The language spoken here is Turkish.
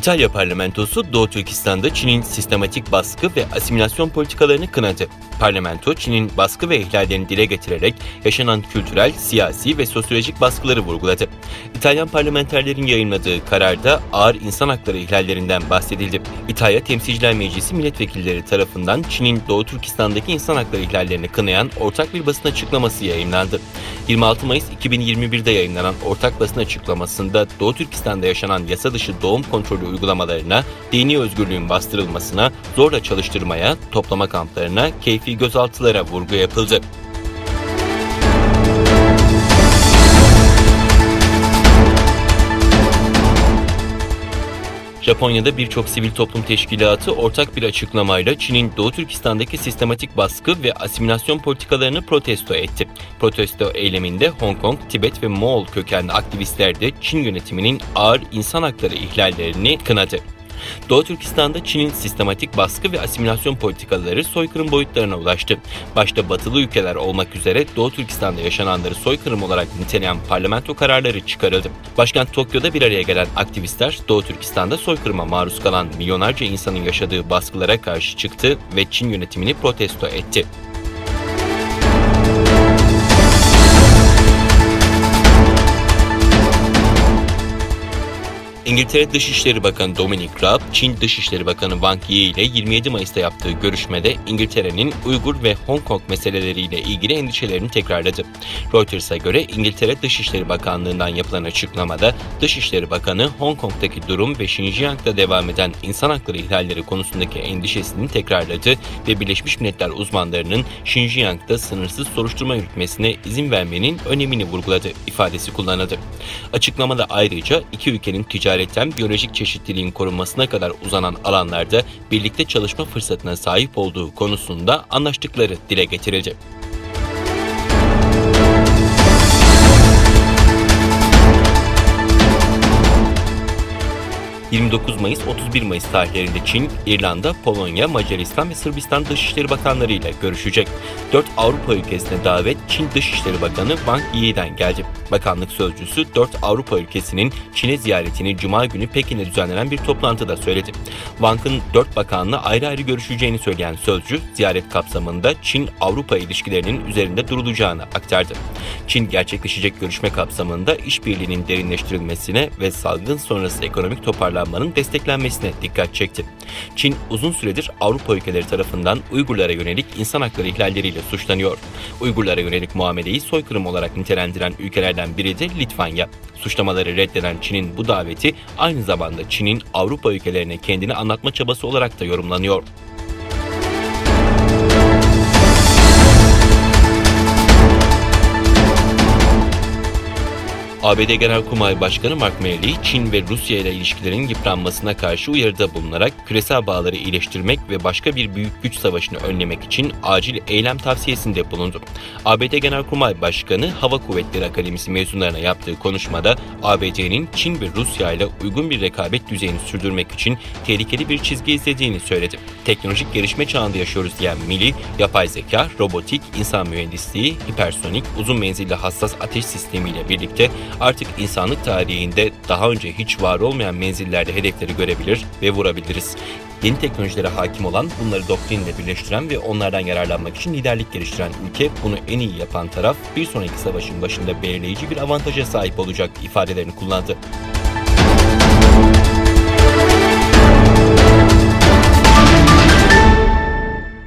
İtalya parlamentosu Doğu Türkistan'da Çin'in sistematik baskı ve asimilasyon politikalarını kınadı. Parlamento, Çin'in baskı ve ihlallerini dile getirerek yaşanan kültürel, siyasi ve sosyolojik baskıları vurguladı. İtalyan parlamenterlerin yayınladığı kararda ağır insan hakları ihlallerinden bahsedildi. İtalya Temsilciler Meclisi milletvekilleri tarafından Çin'in Doğu Türkistan'daki insan hakları ihlallerini kınayan ortak bir basın açıklaması yayınlandı. 26 Mayıs 2021'de yayınlanan ortak basın açıklamasında Doğu Türkistan'da yaşanan yasa dışı doğum kontrolü uygulamalarına, dini özgürlüğün bastırılmasına, zorla çalıştırmaya, toplama kamplarına, keyfi gözaltılara vurgu yapıldı. Japonya'da birçok sivil toplum teşkilatı ortak bir açıklamayla Çin'in Doğu Türkistan'daki sistematik baskı ve asimilasyon politikalarını protesto etti. Protesto eyleminde Hong Kong, Tibet ve Moğol kökenli aktivistler de Çin yönetiminin ağır insan hakları ihlallerini kınadı. Doğu Türkistan'da Çin'in sistematik baskı ve asimilasyon politikaları soykırım boyutlarına ulaştı. Başta batılı ülkeler olmak üzere Doğu Türkistan'da yaşananları soykırım olarak niteleyen parlamento kararları çıkarıldı. Başkent Tokyo'da bir araya gelen aktivistler Doğu Türkistan'da soykırıma maruz kalan milyonlarca insanın yaşadığı baskılara karşı çıktı ve Çin yönetimini protesto etti. İngiltere Dışişleri Bakanı Dominic Raab, Çin Dışişleri Bakanı Wang Yi ile 27 Mayıs'ta yaptığı görüşmede İngiltere'nin Uygur ve Hong Kong meseleleriyle ilgili endişelerini tekrarladı. Reuters'a göre İngiltere Dışişleri Bakanlığı'ndan yapılan açıklamada Dışişleri Bakanı Hong Kong'daki durum ve Xinjiang'da devam eden insan hakları ihlalleri konusundaki endişesini tekrarladı ve Birleşmiş Milletler uzmanlarının Xinjiang'da sınırsız soruşturma yürütmesine izin vermenin önemini vurguladı ifadesi kullanıldı. Açıklamada ayrıca iki ülkenin ticaretten biyolojik çeşitliliğin korunmasına kadar uzanan alanlarda birlikte çalışma fırsatına sahip olduğu konusunda anlaştıkları dile getirildi. ...29 Mayıs 31 Mayıs tarihlerinde Çin, İrlanda, Polonya, Macaristan ve Sırbistan Dışişleri Bakanları ile görüşecek. 4 Avrupa ülkesine davet Çin Dışişleri Bakanı Wang Yi'den geldi. Bakanlık sözcüsü 4 Avrupa ülkesinin Çin'e ziyaretini Cuma günü Pekin'de düzenlenen bir toplantıda söyledi. Wang'ın 4 bakanla ayrı ayrı görüşeceğini söyleyen sözcü, ziyaret kapsamında Çin-Avrupa ilişkilerinin üzerinde durulacağını aktardı. Çin gerçekleşecek görüşme kapsamında işbirliğinin derinleştirilmesine ve salgın sonrası ekonomik toparlanmanın desteklenmesine dikkat çekti. Çin uzun süredir Avrupa ülkeleri tarafından Uygurlara yönelik insan hakları ihlalleriyle suçlanıyor. Uygurlara yönelik muameleyi soykırım olarak nitelendiren ülkelerden biri de Litvanya. Suçlamaları reddeden Çin'in bu daveti aynı zamanda Çin'in Avrupa ülkelerine kendini anlatma çabası olarak da yorumlanıyor. ABD Genelkurmay Başkanı Mark Milley, Çin ve Rusya ile ilişkilerin yıpranmasına karşı uyarıda bulunarak küresel bağları iyileştirmek ve başka bir büyük güç savaşını önlemek için acil eylem tavsiyesinde bulundu. ABD Genelkurmay Başkanı Hava Kuvvetleri Akademisi mezunlarına yaptığı konuşmada ABD'nin Çin ve Rusya ile uygun bir rekabet düzeyini sürdürmek için tehlikeli bir çizgi izlediğini söyledi. Teknolojik gelişme çağında yaşıyoruz diyen Milley, yapay zeka, robotik, insan mühendisliği, hipersonik, uzun menzilli hassas ateş sistemiyle birlikte artık insanlık tarihinde daha önce hiç var olmayan menzillerde hedefleri görebilir ve vurabiliriz. Yeni teknolojilere hakim olan, bunları doktrinle birleştiren ve onlardan yararlanmak için liderlik geliştiren ülke, bunu en iyi yapan taraf bir sonraki savaşın başında belirleyici bir avantaja sahip olacak ifadelerini kullandı.